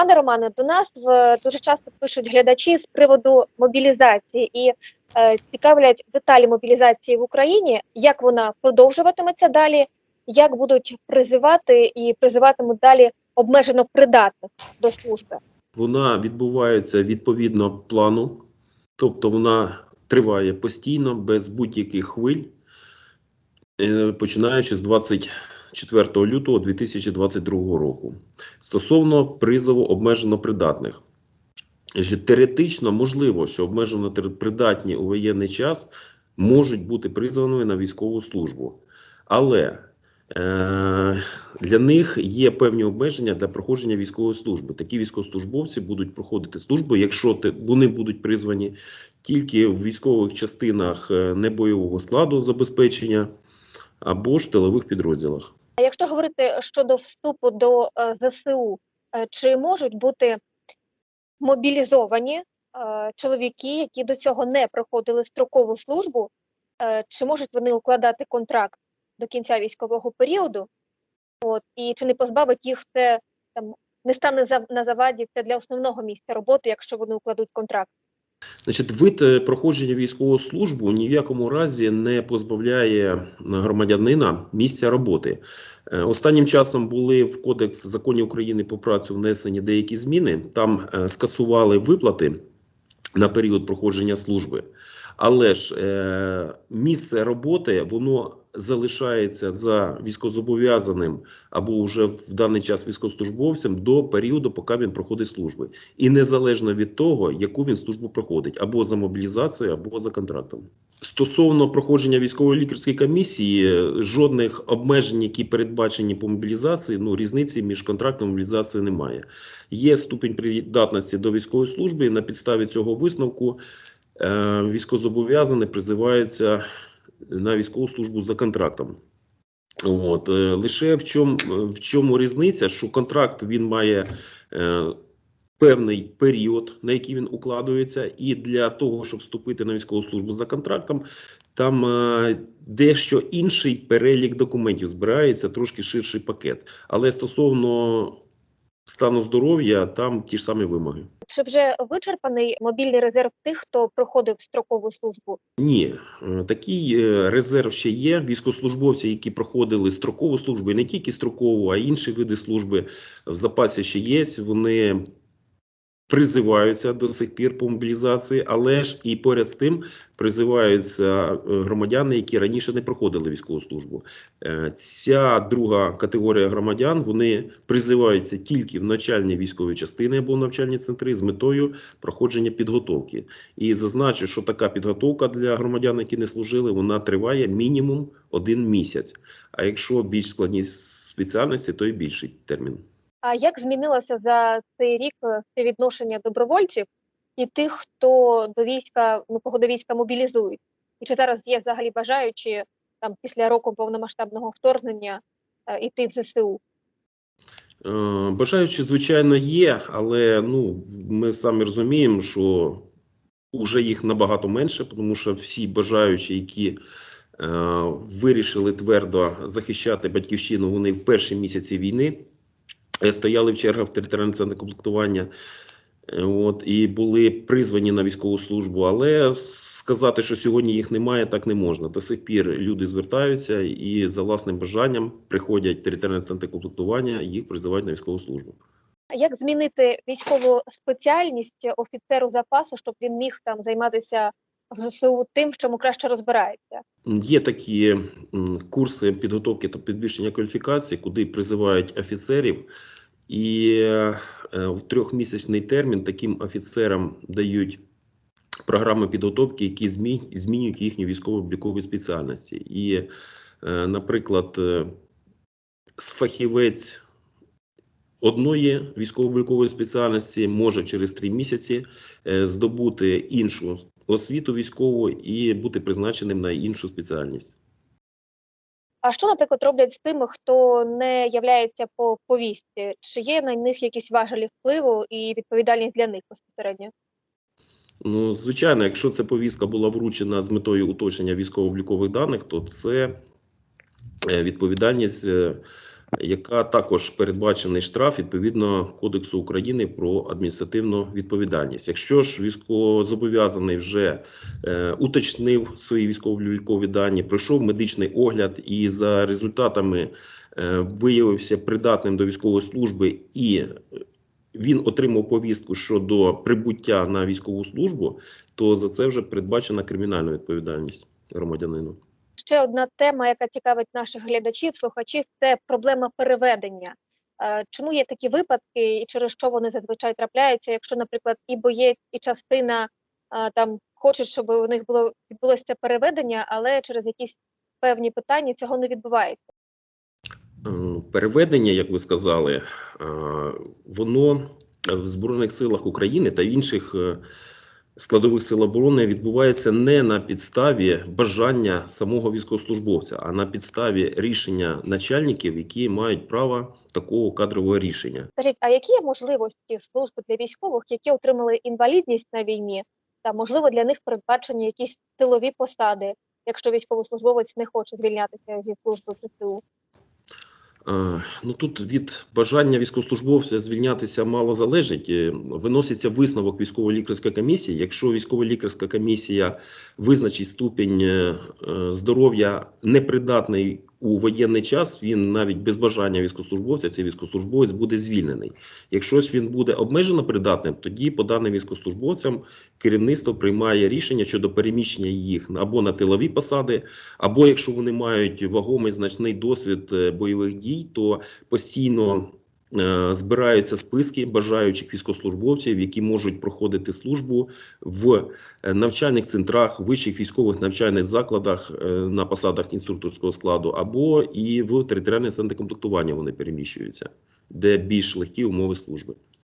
Пане Романе, до нас в дуже часто пишуть глядачі з приводу мобілізації і е, цікавлять деталі мобілізації в Україні, як вона продовжуватиметься далі, як будуть призивати і призиватимуть далі обмежено придатних до служби. Вона відбувається відповідно плану, тобто вона триває постійно, без будь-яких хвиль, е, починаючи з 24 лютого 2022 року. Стосовно призову обмежено придатних. Теоретично можливо, що обмежено придатні у воєнний час можуть бути призваними на військову службу. Але е, для них є певні обмеження для проходження військової служби. Такі військовослужбовці будуть проходити службу, якщо те- вони будуть призвані тільки в військових частинах е, небойового складу забезпечення або ж тилових підрозділах. Якщо говорити щодо вступу до е, ЗСУ, е, чи можуть бути мобілізовані е, чоловіки, які до цього не проходили строкову службу, чи можуть вони укладати контракт до кінця військового періоду? От, і чи не позбавить їх це там не стане на заваді це для основного місця роботи, якщо вони укладуть контракт? Значить, вид е, проходження військової служби ні в якому разі не позбавляє громадянина місця роботи. Е, Останнім часом були в Кодекс законів України про працю внесені деякі зміни. Там е, скасували виплати на період проходження служби. Але ж е, місце роботи воно залишається за військовозобов'язаним або вже в даний час військовослужбовцем до періоду, поки він проходить служби і незалежно від того, яку він службу проходить, або за мобілізацією, або за контрактом. Стосовно проходження військової лікарської комісії, жодних обмежень, які передбачені по мобілізації, ну різниці між контрактом і мобілізацією немає. Є ступінь придатності до військової служби, і на підставі цього висновку е, військовозобов'язані призиваються на військову службу за контрактом. От е, лише в чому в чому різниця, що контракт він має е, певний період, на який він укладується, і для того, щоб вступити на військову службу за контрактом, там е, дещо інший перелік документів збирається, трошки ширший пакет. Але стосовно стану здоров'я, там ті ж самі вимоги. Чи вже вичерпаний мобільний резерв тих, хто проходив строкову службу? Ні, е, такий е, резерв ще є. Військовослужбовці, які проходили строкову службу, і не тільки строкову, а й інші види служби в запасі ще є. Вони призиваються до сих пір по мобілізації, але ж і поряд з тим призиваються е, громадяни, які раніше не проходили військову службу. Е, Ця друга категорія громадян вони призиваються тільки в навчальні військові частини або навчальні центри з метою проходження підготовки. І зазначу, що така підготовка для громадян, які не служили, вона триває мінімум один місяць. А якщо більш складні спеціальності, то і більший термін. А як змінилося за цей рік е, співвідношення добровольців і тих, хто до війська, ну кого до війська мобілізують? І чи зараз є взагалі бажаючі там після року повномасштабного вторгнення е, іти в ЗСУ? Е, Бажаючі, звичайно, є, але ну, ми самі розуміємо, що вже їх набагато менше, тому що всі бажаючі, які е, вирішили твердо захищати батьківщину, вони в перші місяці війни е, стояли в чергах в територіальний центр комплектування. Е, От, і були призвані на військову службу, але сказати, що сьогодні їх немає, так не можна. До сих пір люди звертаються і за власним бажанням приходять в територіальний центр комплектування, і їх призивають на військову службу. Як змінити військову спеціальність офіцеру запасу, щоб він міг там займатися ЗСУ тим, в чому краще розбирається? Є такі курси підготовки та підвищення кваліфікації, куди призивають офіцерів, і е, в трьохмісячний термін таким офіцерам дають програми підготовки, які змінюють їхні військово-облікові спеціальності. І, е, наприклад, е, фахівець одної військово-облікової спеціальності може через три місяці е, здобути іншу освіту військову і бути призначеним на іншу спеціальність. А що, наприклад, роблять з тими, хто не являється по повістці? Чи є на них якісь важелі впливу і відповідальність для них безпосередньо? Ну, звичайно, якщо ця повістка була вручена з метою уточнення військово-облікових даних, то це е, відповідальність е, яка також передбачений штраф відповідно Кодексу України про адміністративну відповідальність. Якщо ж військовозобов'язаний вже е, уточнив свої військово-облікові дані, пройшов медичний огляд і за результатами е, виявився придатним до військової служби і він отримав повістку щодо прибуття на військову службу, то за це вже передбачена кримінальна відповідальність громадянину. Ще одна тема, яка цікавить наших глядачів, слухачів, це проблема переведення. Е, Чому є такі випадки, і через що вони зазвичай трапляються, якщо, наприклад, і боєць, і частина е, там хочуть, щоб у них було відбулося переведення, але через якісь певні питання цього не відбувається. Е, Переведення, як ви сказали, воно в Збройних силах України та інших складових сил оборони відбувається не на підставі бажання самого військовослужбовця, а на підставі рішення начальників, які мають право такого кадрового рішення. Скажіть, а які є можливості служби для військових, які отримали інвалідність на війні, та можливо для них передбачені якісь тилові посади, якщо військовослужбовець не хоче звільнятися зі служби? Е, Ну тут від бажання військовослужбовця звільнятися мало залежить. Е, Виноситься висновок військово-лікарської комісії. Якщо військово-лікарська комісія визначить ступінь е, е, здоров'я непридатний у воєнний час, він навіть без бажання військовослужбовця, цей військовослужбовець буде звільнений. Якщо ж він буде обмежено придатним, тоді по даним військовослужбовцям керівництво приймає рішення щодо переміщення їх або на тилові посади, або якщо вони мають вагомий значний досвід е, бойових дій, то постійно збираються списки бажаючих військовослужбовців, які можуть проходити службу в е, навчальних центрах, вищих військових навчальних закладах е, на посадах інструкторського складу, або і в територіальне комплектування вони переміщуються, де більш легкі умови служби.